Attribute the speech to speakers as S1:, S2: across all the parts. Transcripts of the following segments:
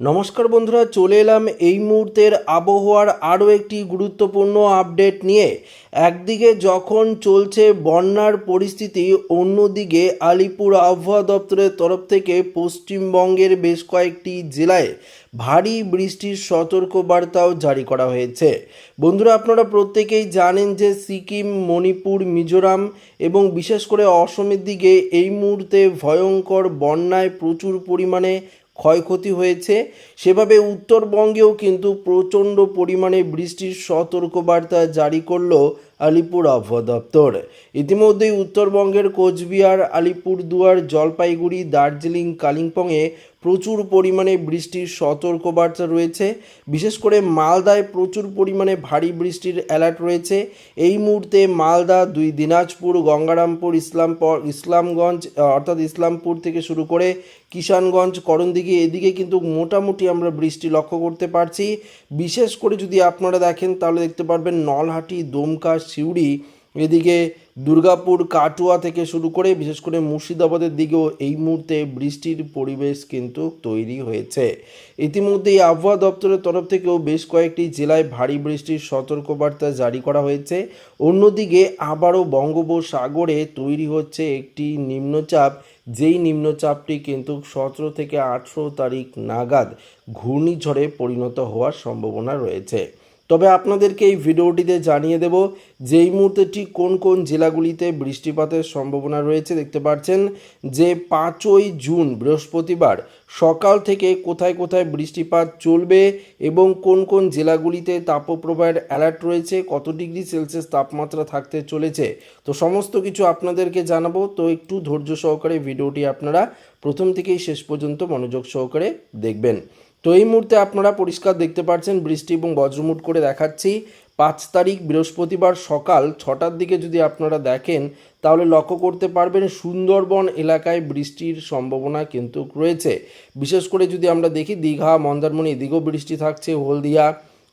S1: নমস্কার বন্ধুরা, চলে এলাম এই মুহূর্তের আবহাওয়ার আরও একটি গুরুত্বপূর্ণ আপডেট নিয়ে। একদিকে যখন চলছে বন্যার পরিস্থিতি, অন্যদিকে আলিপুর আবহাওয়া দপ্তরের তরফ থেকে পশ্চিমবঙ্গের বেশ কয়েকটি জেলায় ভারী বৃষ্টির সতর্কবার্তাও জারি করা হয়েছে। বন্ধুরা, আপনারা প্রত্যেকেই জানেন যে সিকিম, মণিপুর, মিজোরাম এবং বিশেষ করে অসমের দিকে এই মুহূর্তে ভয়ঙ্কর বন্যায় প্রচুর পরিমাণে ক্ষয়ক্ষতি হয়েছে। সেভাবে উত্তরবঙ্গেও কিন্তু প্রচণ্ড পরিমাণে বৃষ্টির সতর্কবার্তা জারি করল আলিপুর আবহাওয়া দপ্তর ইতিমধ্যেই উত্তরবঙ্গের কোচবিহার, আলিপুরদুয়ার, জলপাইগুড়ি, দার্জিলিং, কালিম্পংয়ে প্রচুর পরিমাণে বৃষ্টির সতর্কবার্তা রয়েছে। বিশেষ করে মালদায় প্রচুর পরিমাণে ভারী বৃষ্টির অ্যালার্ট রয়েছে। এই মুহূর্তে মালদা, দুই দিনাজপুর, গঙ্গারামপুর, ইসলামপুর, ইসলামগঞ্জ অর্থাৎ ইসলামপুর থেকে শুরু করে কিষানগঞ্জ, করণদিঘি, এদিকে কিন্তু মোটামুটি আমরা বৃষ্টি লক্ষ্য করতে পারছি। বিশেষ করে যদি আপনারা দেখেন, তাহলে দেখতে পারবেন নলহাটি, দমকা সিউড়ি এদিকে দুর্গাপুর, কাটুয়া থেকে শুরু করে, বিশেষ করে মুর্শিদাবাদের দিকেও এই মুহূর্তে বৃষ্টির পরিবেশ কিন্তু তৈরি হয়েছে। ইতিমধ্যেই আবহাওয়া দপ্তরের তরফ থেকেও বেশ কয়েকটি জেলায় ভারী বৃষ্টির সতর্কবার্তা জারি করা হয়েছে। অন্যদিকে আবারও বঙ্গোপসাগরে তৈরি হচ্ছে একটি নিম্নচাপ। যেই নিম্নচাপটি কিন্তু সতেরো থেকে আঠেরো তারিখ নাগাদ ঘূর্ণিঝড়ে পরিণত হওয়ার সম্ভাবনা রয়েছে। তবে আপনাদেরকে এই ভিডিওটিতে জানিয়ে দেব যে এই মুহূর্তে ঠিক কোন কোন জেলাগুলিতে বৃষ্টিপাতের সম্ভাবনা রয়েছে দেখতে পাচ্ছেন যে পাঁচই জুন, বৃহস্পতিবার সকাল থেকে কোথায় কোথায় বৃষ্টিপাত চলবে এবং কোন কোন জেলাগুলিতে তাপপ্রবাহের অ্যালার্ট রয়েছে, কত ডিগ্রি সেলসিয়াস তাপমাত্রা থাকতে চলেছে, তো সমস্ত কিছু আপনাদেরকে জানাব। তো একটু ধৈর্য সহকারে ভিডিওটি আপনারা প্রথম থেকেই শেষ পর্যন্ত মনোযোগ সহকারে দেখবেন। তো এই মুহূর্তে আপনারা পরিষ্কার দেখতে পাচ্ছেন বৃষ্টি এবং বজ্রমুট করে দেখাচ্ছি। পাঁচ তারিখ বৃহস্পতিবার সকাল ছটার দিকে যদি আপনারা দেখেন, তাহলে লক্ষ্য করতে পারবেন সুন্দরবন এলাকায় বৃষ্টির সম্ভাবনা কিন্তু রয়েছে। বিশেষ করে যদি আমরা দেখি, দীঘা, মন্দারমণি, এদিকেও বৃষ্টি থাকছে, হলদিয়া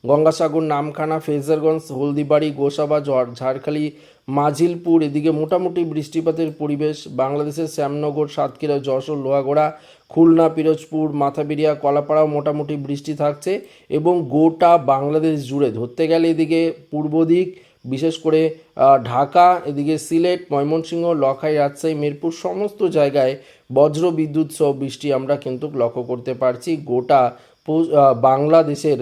S1: গঙ্গাসাগর, নামখানা, ফেজারগঞ্জ, হলদিবাড়ি, গোসাবা, ঝড়- ঝাড়খালি, মাঝিলপুর, এদিকে মোটামুটি বৃষ্টিপাতের পরিবেশ বাংলাদেশের শ্যামনগর, সাতক্ষীরা, যশোর, লোহাগড়া, খুলনা, পিরোজপুর, মাথাবিরিয়া, কলাপাড়াও মোটামুটি বৃষ্টি থাকছে এবং গোটা বাংলাদেশ জুড়ে ধরতে গেলে এদিকে পূর্ব দিক, বিশেষ করে ঢাকা, এদিকে সিলেট, ময়মনসিংহ, লখাই, রাজশাহী, মিরপুর সমস্ত জায়গায় বজ্র বিদ্যুৎ সহ বৃষ্টি আমরা কিন্তু লক্ষ্য করতে পারছি গোটা বাংলাদেশের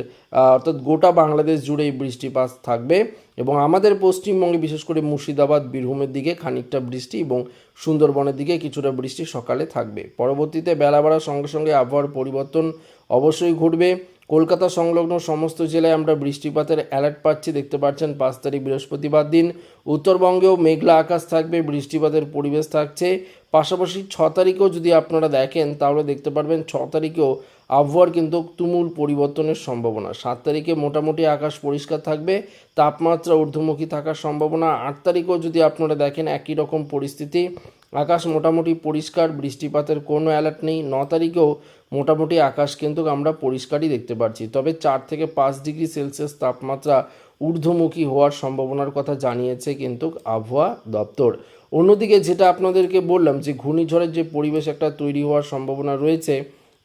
S1: অর্থাৎ গোটা বাংলাদেশ জুড়ে এই বৃষ্টিপাত থাকবে এবং আমাদের পশ্চিমবঙ্গে, বিশেষ করে মুর্শিদাবাদ, বীরভূমের দিকে খানিকটা বৃষ্টি এবং সুন্দরবনের দিকে কিছুটা বৃষ্টি সকালে থাকবে। পরবর্তীতে বেলা বাড়ার সঙ্গে সঙ্গে আবহাওয়ার পরিবর্তন অবশ্যই ঘটবে। কলকাতা সংলগ্ন সমস্ত জেলায় আমরা বৃষ্টিপাতের অ্যালার্ট পাচ্ছি। দেখতে পাচ্ছেন, পাঁচ তারিখ বৃহস্পতিবার দিন। উত্তরবঙ্গেও মেঘলা আকাশ থাকবে, বৃষ্টিপাতের পরিবেশ থাকছে। পাশাপাশি ছ তারিখেও যদি আপনারা দেখেন, তাহলে দেখতে পারবেন ছ তারিখেও আবহাওয়ার কিন্তু তুমুল পরিবর্তনের সম্ভাবনা। সাত তারিখে মোটামুটি আকাশ পরিষ্কার থাকবে, তাপমাত্রা ঊর্ধ্বমুখী থাকার সম্ভাবনা। আট তারিখেও যদি আপনারা দেখেন একই রকম পরিস্থিতি। আকাশ মোটামুটি পরিষ্কার, বৃষ্টিপাতের কোনো অ্যালার্ট নেই। ন তারিখেও মোটামুটি আকাশ কিন্তু আমরা পরিষ্কারই দেখতে পাচ্ছি তবে চার থেকে পাঁচ ডিগ্রি সেলসিয়াস তাপমাত্রা ঊর্ধ্বমুখী হওয়ার সম্ভাবনার কথা জানিয়েছে কিন্তু আবহাওয়া দপ্তর। অন্যদিকে যেটা আপনাদেরকে বললাম যে ঘূর্ণিঝড়ের যে পরিবেশ একটা তৈরি হওয়ার সম্ভাবনা রয়েছে,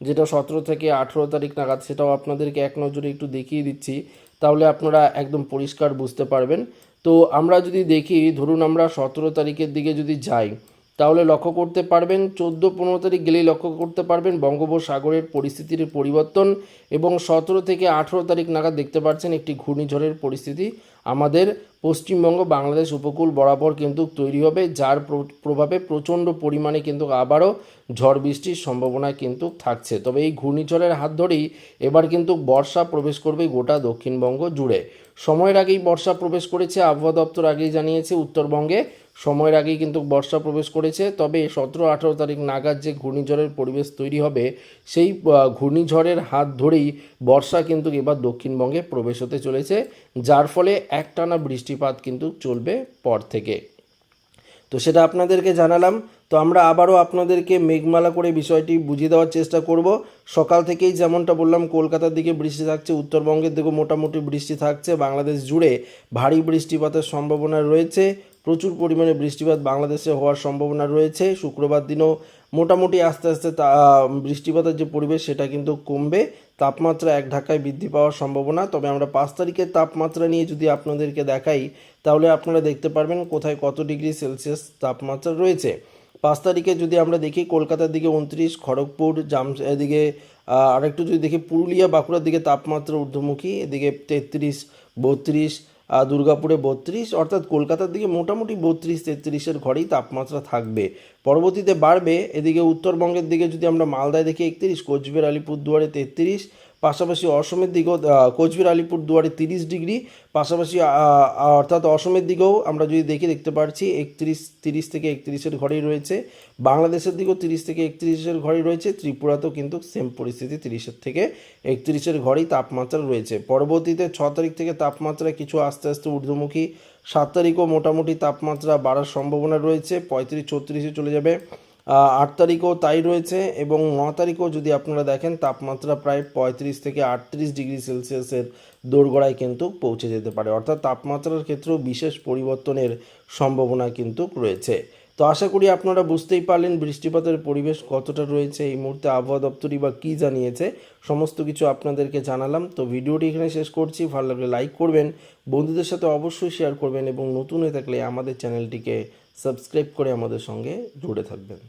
S1: যেটা সতেরো থেকে আঠেরো তারিখ নাগাদ, সেটাও আপনাদেরকে এক নজরে একটু দেখিয়ে দিচ্ছি। তাহলে আপনারা একদম পরিষ্কার বুঝতে পারবেন। তো আমরা যদি দেখি, ধরুন আমরা সতেরো তারিখের দিকে যদি যাই তাহলে লক্ষ্য করতে পারবেন চোদ্দ পনেরো তারিখ গেলেই লক্ষ্য করতে পারবেন বঙ্গোপসাগরের পরিস্থিতির পরিবর্তন এবং সতেরো থেকে আঠেরো তারিখ নাগাদ দেখতে পাচ্ছেন একটি ঘূর্ণিঝড়ের পরিস্থিতি। আমাদের পশ্চিমবঙ্গ, বাংলাদেশ উপকূল বরাবর কিন্তু তৈরি হবে, যার প্র- প্রভাবে প্রচণ্ড পরিমাণে কিন্তু আবারও ঝড় বৃষ্টির সম্ভাবনা কিন্তু থাকছে। তবে এই ঘূর্ণিঝড়ের হাত ধরেই এবার কিন্তু বর্ষা প্রবেশ করবে গোটা দক্ষিণবঙ্গ জুড়ে। সময়ের আগেই বর্ষা প্রবেশ করেছে, আবহাওয়া দপ্তর আগেই জানিয়েছে, উত্তরবঙ্গে সময়ের আগেই কিন্তু বর্ষা প্রবেশ করেছে। তবে সতেরো আঠারো তারিখ নাগাদ যে ঘূর্ণিঝড়ের পরিবেশ তৈরি হবে, সেই ঘূর্ণিঝড়ের হাত ধরেই বর্ষা কিন্তু এবার দক্ষিণবঙ্গে প্রবেশ হতে চলেছে, যার ফলে একটানা বৃষ্টিপাত কিন্তু চলবে পর থেকে। তো সেটা আপনাদেরকে জানালাম। তো আমরা আবারও আপনাদেরকে মেঘমালা করে বিষয়টি বুঝিয়ে দেওয়ার চেষ্টা করব। সকাল থেকেই যেমনটা বললাম, কলকাতার দিকে বৃষ্টি থাকছে, উত্তরবঙ্গের দিকেও মোটামুটি বৃষ্টি থাকছে। বাংলাদেশ জুড়ে ভারী বৃষ্টিপাতের সম্ভাবনা রয়েছে। প্রচুর পরিমাণে বৃষ্টিপাত বাংলাদেশে হওয়ার সম্ভাবনা রয়েছে। শুক্রবার দিনও মোটামুটি আস্তে আস্তে তা বৃষ্টিপাতের যে পরিবেশ, সেটা কিন্তু কমবে। তাপমাত্রা এক ঢাকায় বৃদ্ধি পাওয়ার সম্ভাবনা। তবে আমরা পাঁচ তারিখের তাপমাত্রা নিয়ে যদি আপনাদেরকে দেখাই, তাহলে আপনারা দেখতে পারবেন কোথায় কত ডিগ্রি সেলসিয়াস তাপমাত্রা রয়েছে। পাঁচ তারিখে যদি আমরা দেখি, কলকাতার দিকে উনত্রিশ, খড়গপুর জাম এদিকে আরেকটু যদি দেখি, পুরুলিয়া, বাঁকুড়ার দিকে তাপমাত্রা ঊর্ধ্বমুখী, এদিকে তেত্রিশ, বত্রিশ দুর্গাপুরে বত্রিশ অর্থাৎ কলকাতার দিকে মোটামুটি বত্রিশ তেত্রিশের ঘরেই তাপমাত্রা থাকবে। পরবর্তীতে বাড়বে। এদিকে উত্তরবঙ্গের দিকে যদি আমরা মালদায় দেখি, একত্রিশ, কোচবিহার, আলিপুরদুয়ারে তেত্রিশ, পাশাপাশি অসমের দিকেও কোচবিহার আলিপুর দুয়ারে তিরিশ ডিগ্রি, পাশাপাশি অর্থাৎ অসমের দিকেও আমরা যদি দেখি, দেখতে পাচ্ছি একত্রিশ, তিরিশ থেকে একত্রিশের ঘরেই রয়েছে। বাংলাদেশের দিকেও তিরিশ থেকে একত্রিশের ঘরেই রয়েছে। ত্রিপুরাতেও কিন্তু সেম পরিস্থিতি, তিরিশের থেকে একত্রিশের ঘরেই তাপমাত্রা রয়েছে। পরবর্তীতে ছ তারিখ থেকে তাপমাত্রা কিছু আস্তে আস্তে ঊর্ধ্বমুখী। সাত তারিখও মোটামুটি তাপমাত্রা বাড়ার সম্ভাবনা রয়েছে। পঁয়ত্রিশ, ছত্রিশে চলে যাবে। আট তারিখও তাই রয়েছে এবং ন তারিখও যদি আপনারা দেখেন, তাপমাত্রা প্রায় পঁয়ত্রিশ থেকে আটত্রিশ ডিগ্রি সেলসিয়াসের দোরগোড়ায় কিন্তু পৌঁছে যেতে পারে। অর্থাৎ তাপমাত্রার ক্ষেত্রেও বিশেষ পরিবর্তনের সম্ভাবনা কিন্তু রয়েছে। তো আশা করি আপনারা বুঝতেই পারলেন বৃষ্টিপাতের পরিবেশ কতটা রয়েছে, এই মুহূর্তে আবহাওয়া দপ্তরই বা কী জানিয়েছে, সমস্ত কিছু আপনাদেরকে জানালাম। তো ভিডিওটি এখানে শেষ করছি, ভালো লাগলে লাইক করবেন, বন্ধুদের সাথে অবশ্যই শেয়ার করবেন এবং নতুন হয়ে থাকলে আমাদের চ্যানেলটিকে সাবস্ক্রাইব করে আমাদের সঙ্গে জুড়ে থাকবেন।